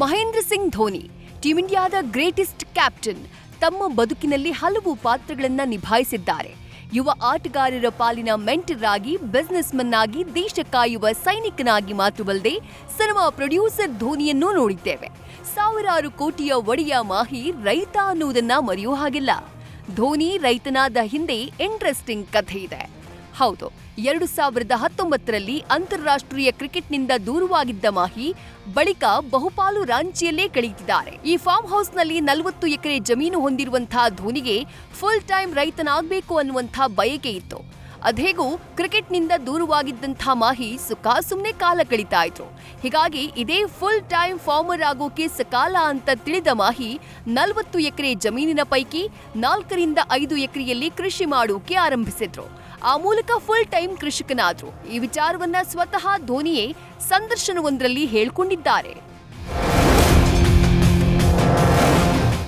Mahendra Singh Dhoni team ಇಂಡಿಯಾದ greatest captain, ತಮ್ಮ ಬದುಕಿನಲ್ಲಿ ಹಲವು ಪಾತ್ರಗಳನ್ನು ನಿಭಾಯಿಸಿದ್ದಾರೆ. ಯುವ ಆಟಗಾರರ ಪಾಲಿನ ಮೆಂಟರ್ ಆಗಿ ಬಿಸ್ನೆಸ್ ಮನ್ ಆಗಿ, ದೇಶ ಕಾಯುವ ಸೈನಿಕನಾಗಿ ಮಾತ್ರವಲ್ಲದೆ, ಸಿನಿಮಾ ಪ್ರೊಡ್ಯೂಸರ್ ಧೋನಿಯನ್ನೂ ನೋಡಿದ್ದೇವೆ. ಸಾವಿರಾರು ಕೋಟಿಯ ಒಡೆಯ ಮಾಹಿ ರೈತ ಅನ್ನುವುದನ್ನ ಮರೆಯೋ ಹಾಗಿಲ್ಲ. ಧೋನಿ ರೈತನಾದ ಹಿಂದೆ ಇಂಟ್ರೆಸ್ಟಿಂಗ್ ಕಥೆ ಇದೆ. ಹೌದು. ಎರಡು ಸಾವಿರದ ಹತ್ತೊಂಬತ್ತರಲ್ಲಿ ಅಂತಾರಾಷ್ಟ್ರೀಯ ಕ್ರಿಕೆಟ್ನಿಂದ ದೂರವಾಗಿದ್ದ ಮಾಹಿ ಬಳಿಕ ಬಹುಪಾಲು ರಾಂಚಿಯಲ್ಲೇ ಕಳೆಯುತ್ತಿದ್ದಾರೆ. ಈ ಫಾರ್ಮ್ ಹೌಸ್ನಲ್ಲಿ ನಲವತ್ತು ಎಕರೆ ಜಮೀನು ಹೊಂದಿರುವಂತಹ ಧೋನಿಗೆ ಫುಲ್ ಟೈಮ್ ರೈತನಾಗಬೇಕು ಅನ್ನುವಂಥ ಬಯಕೆ ಇತ್ತು. ಅದೇಗೂ ಕ್ರಿಕೆಟ್ನಿಂದ ದೂರವಾಗಿದ್ದಂಥ ಮಾಹಿ ಸುಖ ಸುಮ್ಮನೆ ಕಾಲ ಕಳೀತಾ ಇದ್ರು. ಹೀಗಾಗಿ ಇದೇ ಫುಲ್ ಟೈಮ್ ಫಾರ್ಮರ್ ಆಗೋಕೆ ಸಕಾಲ ಅಂತ ತಿಳಿದ ಮಾಹಿ ನಲವತ್ತು ಎಕರೆ ಜಮೀನಿನ ಪೈಕಿ ನಾಲ್ಕರಿಂದ ಐದು ಎಕರೆಯಲ್ಲಿ ಕೃಷಿ ಮಾಡೋಕೆ ಆರಂಭಿಸಿದ್ರು. ಆ ಮೂಲಕ ಫುಲ್ ಟೈಮ್ ಕೃಷಿಕನಾದ್ರು. ಈ ವಿಚಾರವನ್ನ ಸ್ವತಃ ಧೋನಿಯೇ ಸಂದರ್ಶನವೊಂದರಲ್ಲಿ ಹೇಳ್ಕೊಂಡಿದ್ದಾರೆ.